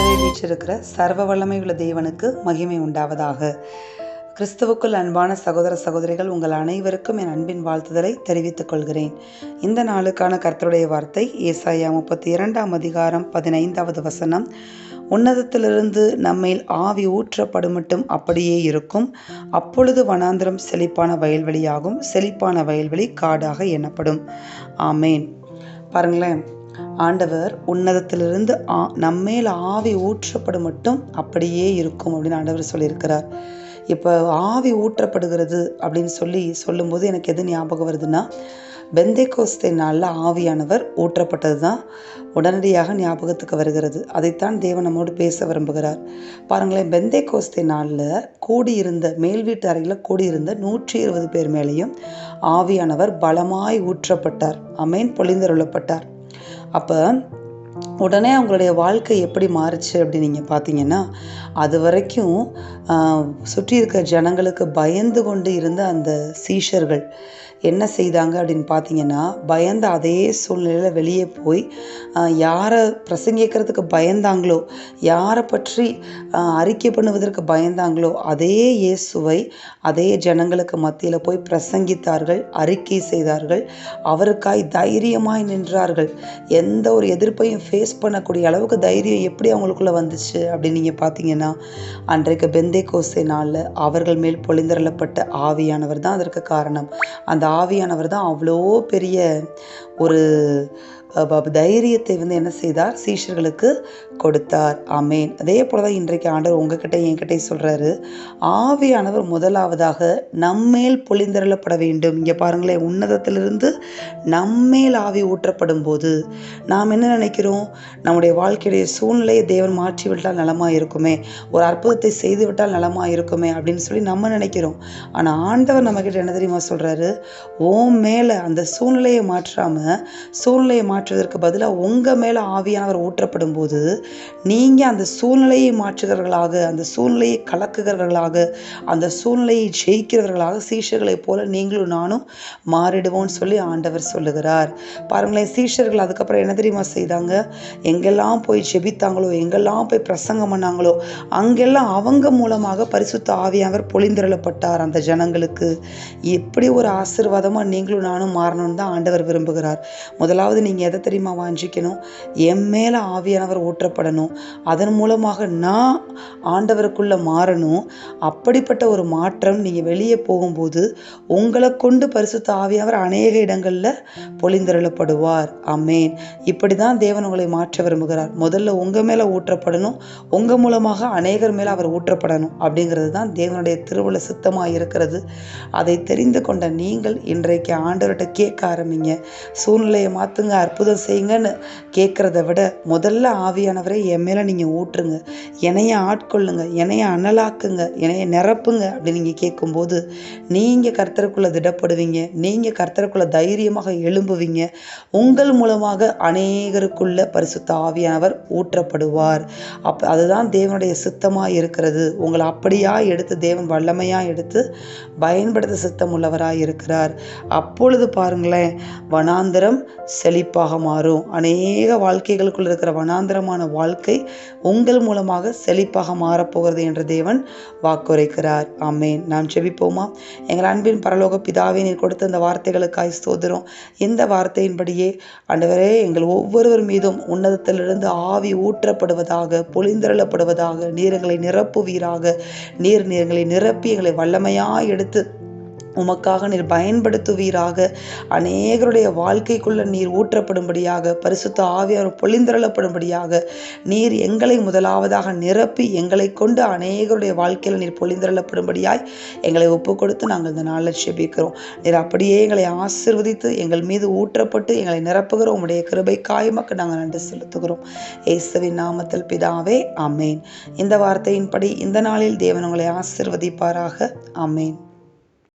வீற்றிருக்கிற சர்வ வல்லமையுள்ள தேவனுக்கு மகிமை உண்டாவதாக. கிறிஸ்துவுக்குள் அன்பான சகோதர சகோதரிகள் உங்கள் அனைவருக்கும் என் அன்பின் வாழ்த்துதலை தெரிவித்துக் கொள்கிறேன். இந்த நாளுக்கான கர்த்தருடைய வார்த்தை ஏசாயா முப்பத்தி இரண்டாம் அதிகாரம் பதினைந்தாவது வசனம். உன்னதத்திலிருந்து நம்மேல் ஆவி ஊற்றப்படும் மட்டும் அப்படியே இருக்கும். அப்பொழுது வனாந்திரம் செழிப்பான வயல்வெளியாகும். செழிப்பான வயல்வெளி காடாக எண்ணப்படும். ஆமேன். பாருங்களேன். ஆண்டவர் உன்னதத்திலிருந்து ஆ நம்மேல் ஆவி ஊற்றப்படும் மட்டும் அப்படியே இருக்கும் அப்படின்னு ஆண்டவர் சொல்லியிருக்கிறார். இப்போ ஆவி ஊற்றப்படுகிறது அப்படின்னு சொல்லி சொல்லும்போது எனக்கு எது ஞாபகம் வருதுன்னா பெந்தை கோஸ்தை நாளில் ஆவியானவர் ஊற்றப்பட்டது தான் உடனடியாக ஞாபகத்துக்கு வருகிறது. அதைத்தான் தேவன் நம்மோடு பேச விரும்புகிறார். பாருங்களேன் பெந்தை கோஸ்தை நாளில் கூடியிருந்த மேல் வீட்டு அறையில் கூடியிருந்த நூற்றி இருபது பேர் மேலேயும் ஆவியானவர் பலமாய் ஊற்றப்பட்டார். அமேன் பொழிந்தருளப்பட்டார். அப்போ உடனே அவங்களுடைய வாழ்க்கை எப்படி மாறுச்சு அப்படின்னு நீங்கள் பார்த்தீங்கன்னா அது வரைக்கும் சுற்றி இருக்க ஜனங்களுக்கு பயந்து கொண்டு இருந்த அந்த சீஷர்கள் என்ன செய்தாங்க அப்படின்னு பார்த்தீங்கன்னா பயந்த அதே சூழ்நிலையில் வெளியே போய் யாரை பிரசங்கிக்கிறதுக்கு பயந்தாங்களோ யாரை பற்றி அறிக்கை பண்ணுவதற்கு பயந்தாங்களோ அதே இயேசுவை அதே ஜனங்களுக்கு மத்தியில் போய் பிரசங்கித்தார்கள் அறிக்கை செய்தார்கள் அவருக்காய் தைரியமாய் நின்றார்கள். எந்த ஒரு எதிர்ப்பையும் ஃபேஸ் பண்ணக்கூடிய அளவுக்கு தைரியம் எப்படி அவங்களுக்குள்ளே வந்துச்சு அப்படின்னு நீங்கள் பார்த்தீங்கன்னா அன்றைக்கு பெந்தே கோசை நாளில் அவர்கள் மேல் பொழிந்தரளப்பட்ட ஆவியானவர் தான் அதற்கு காரணம். அந்த ஆவியானவர் தான் அவ்வளோ பெரிய ஒரு தைரியத்தை வந்து என்ன செய்தார்? சீஷர்களுக்கு கொடுத்தார். ஆமேன். அதே போல தான் இன்றைக்கு ஆண்டவர் உங்ககிட்ட என்கிட்ட சொல்கிறாரு ஆவியானவர் முதலாவதாக நம்மேல் பொழிந்தரளப்பட வேண்டும். இங்கே பாருங்களேன் உன்னதத்திலிருந்து நம்மேல் ஆவி ஊற்றப்படும் போது நாம் என்ன நினைக்கிறோம்? நம்முடைய வாழ்க்கையுடைய சூழ்நிலையை தேவன் மாற்றி விட்டால் நலமாக இருக்குமே. ஒரு அற்புதத்தை செய்து விட்டால் நலமாக இருக்குமே அப்படின்னு சொல்லி நம்ம நினைக்கிறோம். ஆனால் ஆண்டவர் நம்மக்கிட்ட என்ன தெரியுமா சொல்கிறாரு ஓம் மேலே அந்த சூழ்நிலையை மாற்றாமல் சூழ்நிலையை மாற்றுவதற்கு பதிலாக உங்கள் மேலே ஆவியானவர் ஊற்றப்படும் போது நீங்கள் அந்த சூழ்நிலையை மாற்றுகிறவர்களாக அந்த சூழ்நிலையை கலக்குகிறவர்களாக அந்த சூழ்நிலையை ஜெயிக்கிறவர்களாக சீஷர்களைப் போல நீங்களும் நானும் மாறிடுவோம்னு சொல்லி ஆண்டவர் சொல்லுகிறார். பாருங்களேன் சீஷர்கள் அதுக்கப்புறம் என்ன தெரியுமா செய்தாங்க? எங்கெல்லாம் போய் ஜெபித்தாங்களோ எங்கெல்லாம் போய் பிரசங்கம் பண்ணாங்களோ அங்கெல்லாம் அவங்க மூலமாக பரிசுத்த ஆவியானவர் பொழிந்திரளப்பட்டார் அந்த ஜனங்களுக்கு. எப்படி ஒரு ஆசிர்வாதமாக நீங்களும் நானும் மாறணும்னு தான் ஆண்டவர் விரும்புகிறார். முதலாவது நீங்கள் எதை தெரியுமா வாஞ்சிக்கணும்? என் மேலே ஆவியானவர் ஊற்றப்படணும். அதன் மூலமாக நான் ஆண்டவருக்குள்ளே மாறணும். அப்படிப்பட்ட ஒரு மாற்றம் நீங்கள் வெளியே போகும்போது உங்களை கொண்டு பரிசுத்த ஆவியானவர் அநேக இடங்களில் பொழிந்தருளப்படுவார். அமேன் இப்படி தான் தேவன் உங்களை மாற்ற விரும்புகிறார். முதல்ல உங்கள் மேலே ஊற்றப்படணும். உங்கள் மூலமாக அநேகர் மேலே அவர் ஊற்றப்படணும். அப்படிங்கிறது தான் தேவனுடைய திருவுள சித்தமாக இருக்கிறது. அதை தெரிந்து கொண்ட நீங்கள் இன்றைக்கு ஆண்டவர்கிட்ட கேட்க ஆரம்பிங்க. சூழ்நிலையை மாற்றுங்க அற்புதம் செய்யுங்கன்னு கேட்குறத விட முதல்ல ஆவியானவரை என் மேலே நீங்கள் ஊற்றுங்க. என்னைய ஆட்கொள்ளுங்க. என்னைய அனலாக்குங்க. என்னைய நிரப்புங்க அப்படின்னு நீங்கள் கேட்கும்போது நீங்கள் கர்த்தருக்குள்ளே திடப்படுவீங்க. நீங்கள் கர்த்தருக்குள்ளே தைரியமாக எழும்புவீங்க. உங்கள் மூலமாக அநேகருக்குள்ள பரிசுத்த ஆவியானவர் ஊற்றப்படுவார். அப் அதுதான் தேவனுடைய சித்தமாக இருக்கிறது. உங்களை அப்படியா எடுத்து தேவன் வல்லமையாக எடுத்து பயன்படுத்த சித்தம் உள்ளவராக இருக்கிறார் அப்பொழுது பாருங்களேன் வனாந்திரம் செழிப்பாக மாறும். அநேக வாழ்க்கைகளுக்குள் இருக்கிற வனாந்திரமான வாழ்க்கை உங்கள் மூலமாக செழிப்பாக மாறப்போகிறது என்று தேவன் வாக்குரைக்கிறார். ஆமேன். நாம் செபிப்போமா எங்கள் அன்பின் பரலோக பிதாவை நீர் கொடுத்த இந்த வார்த்தைகளுக்காய் சோதரும் இந்த வார்த்தையின்படியே ஆண்டவரே எங்கள் ஒவ்வொருவர் மீதும் உன்னதத்திலிருந்து ஆவி ஊற்றப்படுவதாக பொழிந்தரளப்படுவதாக நீரங்களை நிரப்புவீராக. நீர் நீரங்களை நிரப்பி எங்களை வல்லமையாக எடுத்து உமக்காக நீர் பயன்படுத்துவீராக. அநேகருடைய வாழ்க்கைக்குள்ள நீர் ஊற்றப்படும்படியாக பரிசுத்த ஆவியார் பொழிந்தரளப்படும்படியாக நீர் எங்களை முதலாவதாக நிரப்பி எங்களை கொண்டு அநேகருடைய வாழ்க்கையில் நீர் பொழிந்தரளப்படும்படியாய் எங்களை ஒப்பு கொடுத்து நாங்கள் இந்த நாளில் செபிக்கிறோம். நீர் அப்படியே எங்களை ஆசிர்வதித்து எங்கள் மீது ஊற்றப்பட்டு எங்களை நிரப்புகிறோம் உங்களுடைய கிருபை காயமக்கு நாங்கள் நன்றி செலுத்துகிறோம். இயேசுவின் நாமத்தில் பிதாவே அமேன் இந்த வார்த்தையின்படி இந்த நாளில் தேவன் உங்களை ஆசிர்வதிப்பாராக. அமேன்